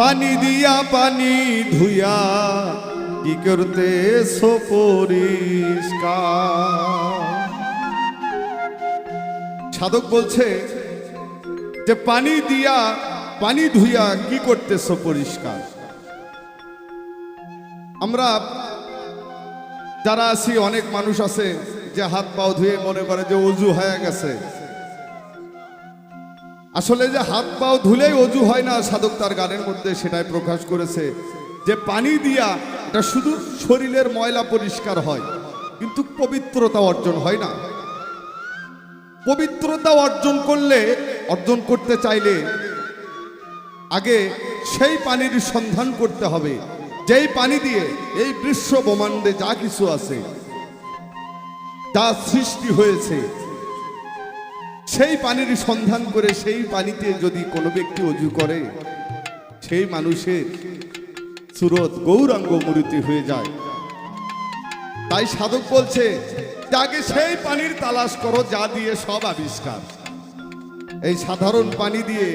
পানি দিয়া পানি ধুইয়া কি করতে পরিষ্কার। সাধক বলছে যে পানি দিয়া, পানি ধুইয়া কি করতেছ পরিষ্কার? আমরা যারা আছি, অনেক মানুষ আছে যে হাত পাও ধুয়ে মনে করে যে অজু হয়ে গেছে। আসলে যে হাত পাও ধুলেই অজু হয় না, সাধক তার গানের মধ্যে সেটাই প্রকাশ করেছে। যে পানি দিয়া এটা শুধু শরীরের ময়লা পরিষ্কার হয়, কিন্তু পবিত্রতা অর্জন হয় না। পবিত্রতা অর্জন করলে, অর্জন করতে চাইলে আগে সেই পানির সন্ধান করতে হবে। যেই পানি দিয়ে এই বিশ্ব ব্রহ্মাণ্ডে যা কিছু আছে, যা সৃষ্টি হয়েছে সেই পানির সন্ধান করে সেই পানিতে যদি কোনো ব্যক্তি অজু করে, সেই মানুষের সুরত গৌরাঙ্গ মূর্তি হয়ে যায়। তাই সাধক বলছে যে আগে সেই পানির তালাশ করো, যা দিয়ে সব আবিষ্কার। এই সাধারণ পানি দিয়ে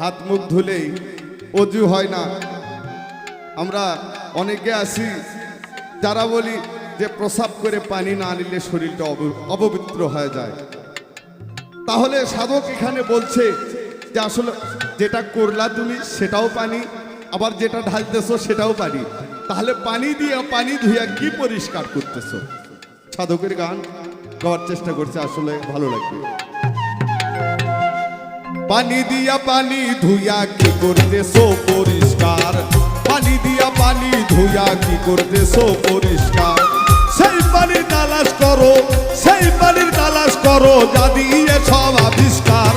হাত মুখ ধুলেই অজু হয় না। আমরা অনেকে আছি, যারা বলি যে প্রসাব করে পানি না নিলে শরীরটা অপবিত্র হয়ে যায়। তাহলে সাধক এখানে বলছে যে আসলে যেটা করলা তুমি সেটাও পানি, আবার যেটা ঢালতেছো সেটাও পানি। তাহলে পানি দিয়ে পানি ধুইয়া কি পরিষ্কার করতেছো? সাধকের গান গাওয়ার চেষ্টা করছে, আসলে ভালো লাগবে। পানি দিয়া পানি ধুইয়া কি করতেছো পরিষ্কার? পানি দিয়া পানি ধুইয়া কি করতেছো পরিষ্কার? করো, সেই পানির তালাশ করো, যা দিয়ে সব আবিষ্কার।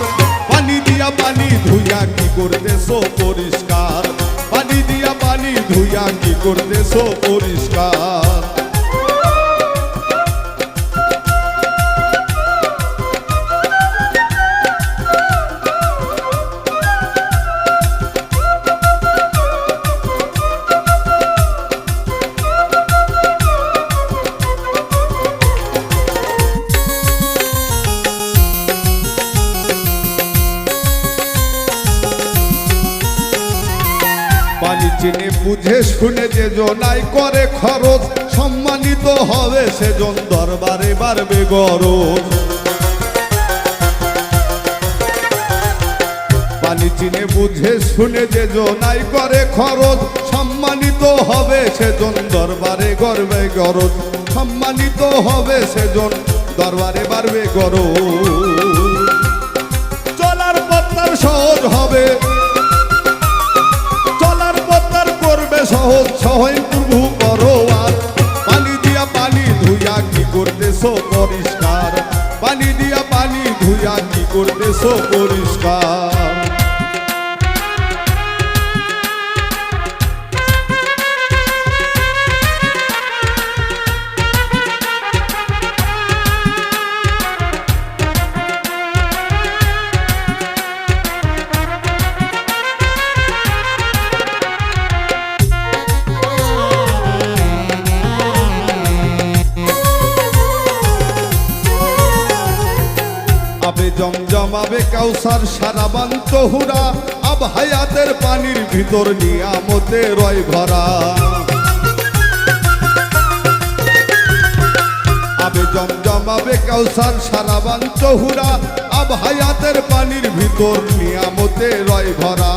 পানি দিয়া পানি ধুইয়া কি করতেছো পরিষ্কার? পানি দিয়া পানি ধুইয়া কি করতেছো পরিষ্কার? বুঝে শুনে যে জনাই করে খরচ, সম্মানিত হবে সেজন দরবারে বাড়বে গরজ। পানি চিনে বুঝে শুনে যে জনাই করে খরচ, সম্মানিত হবে সেজন দরবারে গর্বে গরজ। সম্মানিত হবে সেজন দরবারে বাড়বে গরজ। চলার পত্তার সহজ হবে। আর পানি দিয়া ধুইয়া কি করতেছো পরিষ্কার? পানি দিয়া পানি ধুইয়া কি করতেছো পরিষ্কার? আবে জমজমাবে কাউসার কাউসার সারাবান তহুরা। আব হায়াতের পানির ভিতর নিয়ামতে রয় ভরা। আবে জমজমাবে কাউসার কাউসার সারাবান তহুরা, আব হায়াতের পানির ভিতর নিয়ামতে রয় ভরা।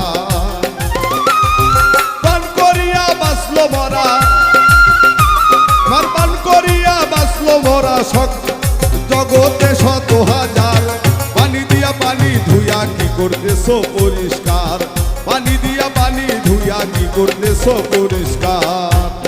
করতেছো পরিষ্কার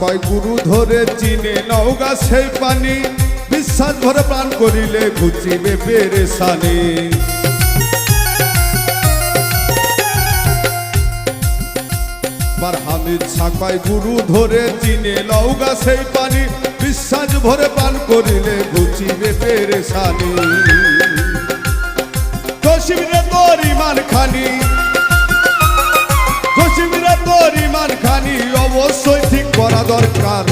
কয় গুরু ধরে চিনে নৌগা সেই পানি। বিশ্বাস ভরে প্রাণ করিলে ঘুচিবে পেরেশানি। হামিদ গুরু ধরে চিনে লৌগা সেই পানি। বিশ্বাস ভরে পান করিলে ঘুচিবে পেরেশানি। তোর ইমান খানি। ইমান খানি অবশ্যই ঠিক করা দরকার।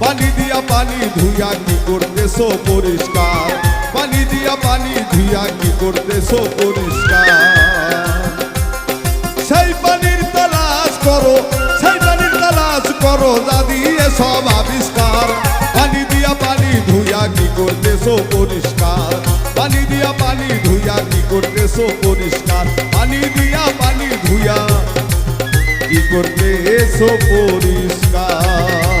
পানি দিয়া পানি ধুইয়া কি করতেছো পরিষ্কার? পানি দিয়া পানি ধুইয়া কি করতেছো পরিষ্কার? সেই পানির তালাশ করো কি করতেছো পরিষ্কার? পানি দিয়া পানি ধুইয়া কি করতেছো পরিষ্কার? পানি দিয়া পানি ধুইয়া কি করতেছো পরিষ্কার?